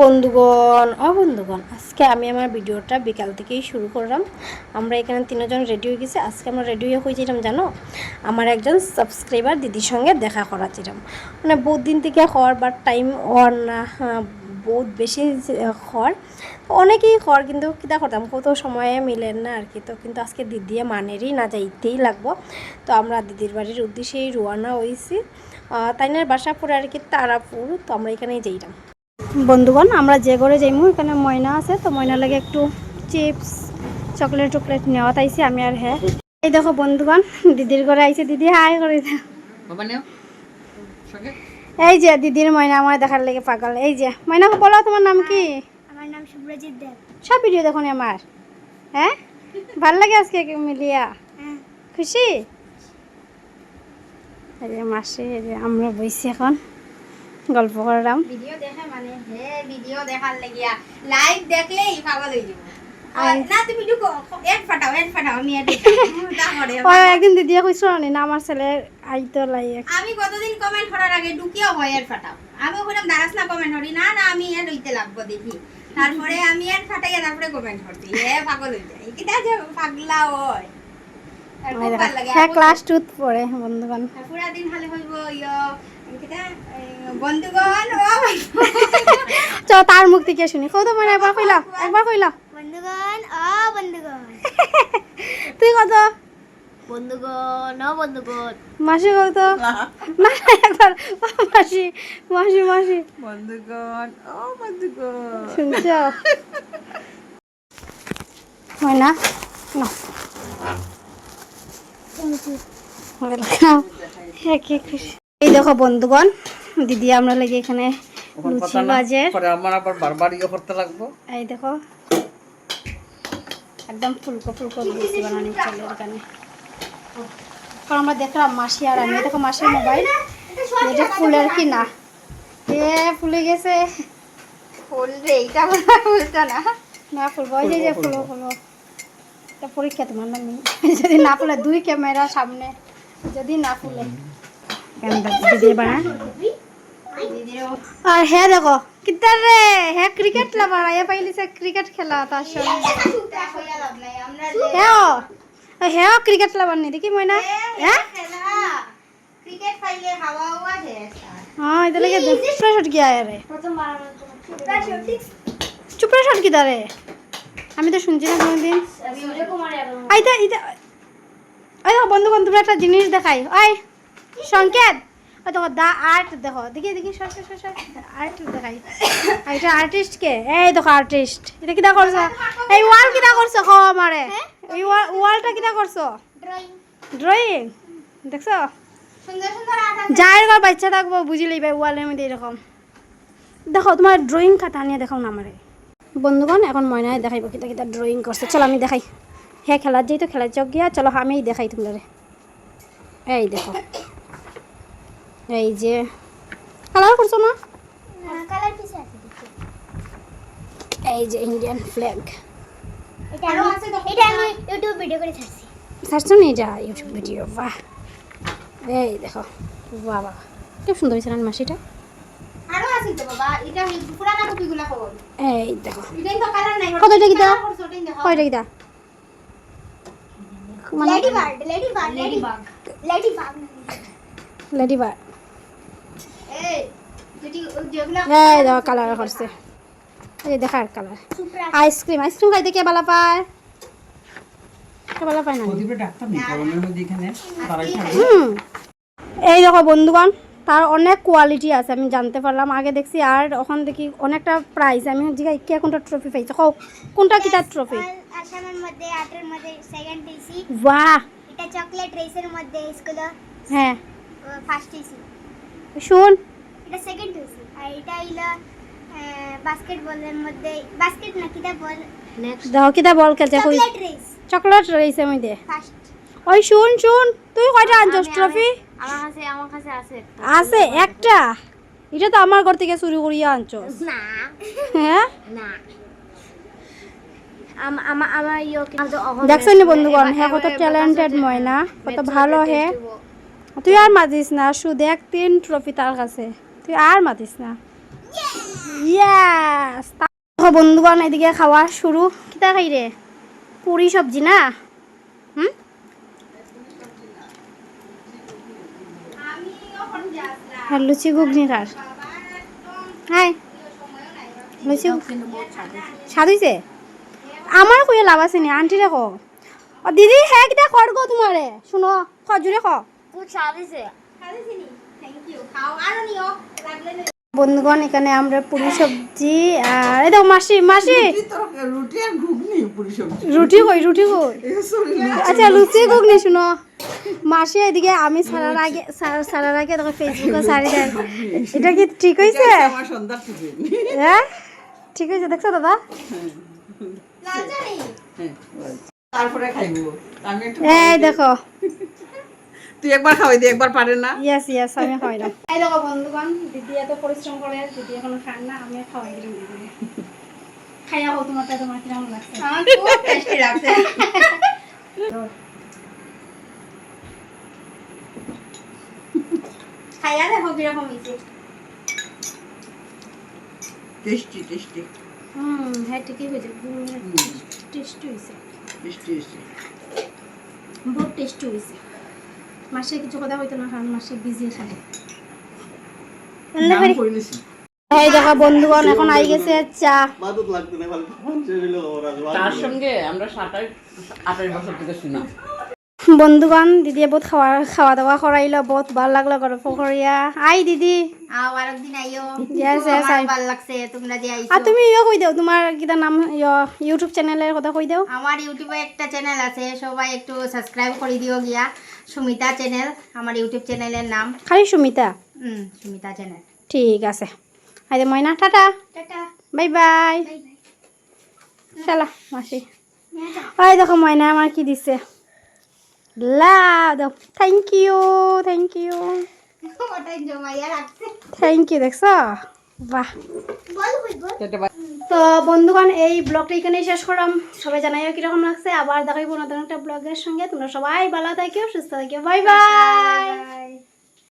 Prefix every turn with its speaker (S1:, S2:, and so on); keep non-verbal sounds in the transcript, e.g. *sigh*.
S1: বন্ধুগণ ও বন্ধুগণ আজকে আমি আমার ভিডিওটা বিকাল থেকেই শুরু করলাম। আমরা এখানে তিনজন রেডি হয়ে গেছি। আজকে আমরা রেডি হয়ে হয়েছিলাম জানো? আমার একজন সাবস্ক্রাইবার দিদির সঙ্গে দেখা করাছিলাম। মানে বহুত দিন থেকে হওয়ার বা টাইম হওয়ার না হ্যাঁ, বহুত বেশি হওয়ার। অনেকেই হওয়ার কিন্তু কিতা করতাম কত সময়ে মিলেন না আর কি। তো কিন্তু আজকে দিদি মানেরই না যাইতেই লাগবো। তো আমরা দিদির বাড়ির উদ্দেশ্যেই রোয়ানা হয়েছি। তাইনার বাসা পুরো আর কি তারাপুর। তো আমরা এখানেই যাইলাম। বন্ধুগণ আমরা যে ঘরে যাইমু এখানে ময়না আছে তো ময়না লাগে একটু চিপস চকলেট টকলেট নেওয়া তাইছি আমি আর হ্যাঁ এই দেখো বন্ধুগণ দিদির ঘরে আইছে দিদি হাই করে দাও
S2: বাবা নেও। সঙ্গে?
S1: এই যে দিদির ময়না আমার দেখার লেগে পাগল। এই যে ময়না বলো তোমার নাম কি?
S3: আমার নাম সুব্রজিৎ দেব।
S1: সব ভিডিও দেখো নি আমার। হ্যাঁ? ভালো লাগে আজকে মিলিয়া?
S3: হ্যাঁ।
S1: খুশি? এই যে মাসে এই যে আমরা বইছি এখন। গল্প করলাম।
S3: ভিডিও দেখে মানে হে ভিডিও দেখার লাগিয়া। লাইভ দেখলেই পাগল যাব।
S1: একদিন দিদিয়া নি না আমার ছেলে আইতো লাই
S3: আমি কতদিন কমেন্ট করার আগে ঢুকিও হয় এড ফাটাও। আমি দাঁড়াস না কমেন্ট করি। না না আমি এড হইতে লাগবো দেখি। তারপরে আমি ফাটাইয়া তারপরে কমেন্ট করছি। হে পাগল হয়ে যায়। কিটা যে পাগলা হয়। লাগে।
S1: হ্যাঁ ক্লাস টুত পড়ে বন্ধুগণ।
S3: পুরা দিন খালি হইব ইয়। বন্ধুগণ ও!
S1: চ তার মুখ থেকে শুনি। কত মানে একবার কইল একবার কইল।
S3: বন্ধুগণ ও বন্ধুগণ। *laughs*
S1: তুই কত?
S3: বন্ধুগণ ও বন্ধুগণ।
S1: মাসি কত? না একবার মাসি মাসি মাসি।
S2: বন্ধুগণ ও বন্ধুগণ।
S1: শুনছ? হয় না? না। হ্যাঁ কি খুশি। এই দেখো বন্ধুগণ দিদি আমরা লাগে এখানে লুচি বাজে।
S2: পরে আমার আবার বারবার ইয়ে করতে লাগবো।
S1: এই দেখো একদম ফুলকো ফুলকো লুচি বানানি চলে এখানে। এখন আমরা দেখলাম মাসি আর আমি। দেখো মাসির মোবাইল। এটা ফুলের কি না এ ফুলে গেছে।
S3: ফুল রে এইটা বলা ফুলটা না।
S1: না ফুলবো। যে যে ফুলো ফুলো এটা পরীক্ষা তোমার না *laughs* যদি না ফুলে দুই ক্যামেরা সামনে। যদি না ফুলে। আর হ্যাঁ দেখো, কিতার হ্যাঁ ক্রিকেট লাবার আয়া পাইলিছে ক্রিকেট খেলা তার সঙ্গে। হ্যাঁ হ্যাঁ ক্রিকেট লাবার নি, দেখি মই না হ্যাঁ হ্যাঁ আয় আমি তো শুনছি না কোনোদিন। বন্ধু বন্ধু একটা জিনিস দেখাই। ওই সংকেত? দেখো দা আর্ট দেখো। দেখি দেখি সর সর আর্ট দেখাই। এটা আর্টিস্ট কে? এই দেখো আর্টিস্ট এটা কিটা করছ? এই ওয়াল কিটা করছ? কো আমারে। এই ওয়ালটা কিটা করছ?
S3: ড্রয়িং
S1: ড্রয়িং দেখছ?
S3: সুন্দর সুন্দর
S1: ঘর বাচ্চা থাকব বুঝি লইবে ওয়ালের মধ্যে এরকম। দেখো তোমার ড্রয়িং খাতা নিয়ে দেখাও না আমারে। বন্ধুগণ এখন ময়নায় দেখাইব কিতা কিতা ড্রয়িং করছে। চলো আমি দেখাই। হ্যাঁ খেলার যেই তো খেলার চক গিয়া চলো আমিই দেখাই তোমরা এই দেখো। এই যে। কালার করছ না
S3: কালার কিসে আছে দেখি।
S1: এই যে ইন্ডিয়ান ফ্ল্যাগ
S3: এটা আমি এটা ইউটিউব ভিডিও করে ছাড়ছি।
S1: নি? যা ইউটিউব ভিডিও বাহ। এই দেখো বাহ বাহ। খুব সুন্দর হয়েছে মাসিটা।
S3: আরও আছে তো বাবা এটা পুরানা কপিগুলা খবর।
S1: এই দেখো।
S3: এটাই তো কালার নাই
S1: কত টাকা দিতা?
S3: ওটাই দেখো
S1: কয়টা কিতা মানে
S3: ladybird ladybird ladybug ladybug
S1: lady বার
S3: এই যেটি যেগুলা
S1: এই দেখো কালার করছে। এই দেখার কালার আইসক্রিম আইসক্রিম খাইতে কে ভালো পায়? এই দেখো বন্ধুগণ তার অনেক কোয়ালিটি আছে আমি জানতে পারলাম। আগে দেখছি আর ওখান দেখি অনেকটা প্রাইস আমি জিগাই কে কোনটা ট্রফি পাইছে? কও কোনটা কিটা ট্রফি
S3: আসামের মধ্যে আটের মধ্যে সেকেন্ড টিসি
S1: বাহ!
S3: এটা চকলেট রেসের মধ্যে স্কুল
S1: হ্যাঁ।
S3: ফার্স্ট টিসি
S1: শুন
S3: এটা সেকেন্ড টিসি আর এটা হইল বাস্কেটবলের মধ্যে বাস্কেট না কিটা বল?
S1: দেখো কিটা বল খেলছে কই?
S3: চকলেট
S1: আমি দে
S3: ফার্স্ট
S1: ওই শুন শুন তুই কয়টা আনছস ট্রফি
S3: আমার কাছে আমার কাছে আছে
S1: আছে একটা। এটা তো আমার ঘর থেকে চুরি করিয়া আনছস।
S3: না।
S1: হ্যাঁ?
S3: না। আমার আমার
S1: দেখছ নি বন্ধুগণ হ্যাঁ কত ট্যালেন্টেড ময়না কত ভালো হে তুই আর মাতিস না শুধু এক তিন ট্রফি তার কাছে। তুই আর মাতিস না? ইয়া বন্ধুগণ এদিকে খাওয়া শুরু। কিতা খাই রে পুরি সবজি না? হুম?
S3: আমি এখন যাচ্লাম
S1: আর লুচি ঘুগনি হাই
S3: সময়ও
S1: লুচি স্বাদ আমার কই লাভ আছে নি আন্টি দেখো ও দিদি হ্যাঁ কিটা কর গো তোমারে শুনো খজুরে খ
S3: খাইছিনি থ্যাংক ইউ খাও আর নিও লাগলে নিও।
S1: বন্ধুগণ এখানে আমরা পুরি সবজি আর এই দেখো মাসি মাসি।
S2: রুটি তরকারি, রুটি আর ঘুগনি পুরি সবজি
S1: রুটি কই রুটি কই। আচ্ছা লুচি ঘুগনি শুনো। মাসি এদিকে আমি সারার আগে সারার আগে দেখো ফেসবুকে সারি দেয়। এটা কি ঠিক হয়েছে হ্যাঁ? ঠিক হয়েছে দেখছ দাদা?
S2: হ্যাঁ, তারপরে খাইব। আমি
S1: এই দেখো।
S2: তুই একবার খাওয়াই দি একবার পারে না।
S1: ইয়েস ইয়েস আমি খাওয়াইলাম এই দেখো বন্ধুগণ দিদি এত পরিশ্রম করে দিদি এখন খান না আমি খাওয়াই দিলাম দিদি। খাইয়া হোক তোমার তাই তোমার কীরকম লাগছে?
S3: আমার খুব টেস্টি লাগছে। খাইয়া দেখো কীরকম হয়েছে।
S2: টেস্টি টেস্টি
S1: হুম হ্যাঁ ঠিকই হয়েছে। টেস্টি হয়েছে।
S2: টেস্টি টেস্টি
S1: বহুত টেস্টি হয়েছে। মাসে কিছু কথা হইতো না কারণ মাসে বিজি খালি
S2: আমরা সাত আট
S1: এই দেখো বন্ধুগণ এখন আই গেছে চা।
S4: মাদক লাগতো না ভালো মানুষের হইল ওরা
S2: তার সঙ্গে আমরা সাতাশ আঠাশ বছর থেকে শুনা।
S1: বন্ধুগণ দিদিয়ে বহুত খাওয়া খাওয়া দাওয়া করাইলো বহুত ভালো লাগল গল্প করিয়া আই দিদি।
S3: আও আরেকদিন আইও।
S1: Yes, yes,
S3: আমার
S1: I-
S3: লাগছে তোমরা যে আইছো।
S1: আর তুমি ইয়ে কই দাও তোমার কিটা নাম ইউটিউব চ্যানেলের কথা কই দাও।
S3: আমার ইউটিউবে একটা চ্যানেল আছে সবাই একটু সাবস্ক্রাইব করে দিও গিয়া। সুমিতা চ্যানেল আমার ইউটিউব চ্যানেলের নাম।
S1: খালি সুমিতা?
S3: হুম সুমিতা চ্যানেল
S1: ঠিক আছে। আইদে ময়না টাটা।
S3: টাটা।
S1: Bye bye. চলা মাসি। ওই দেখো ময়না আমার কি দিছে। লা দাও thank you thank you thank you দেখছ? বাহ। তো বন্ধুগণ, এই ব্লগটা এখানেই শেষ করলাম। সবাই জানাইও কীরকম লাগছে। আবার দেখাইবো নতুন একটা ব্লগের সঙ্গে। তোমরা সবাই ভালো থাকিও সুস্থ থাকিও বাই
S3: বাই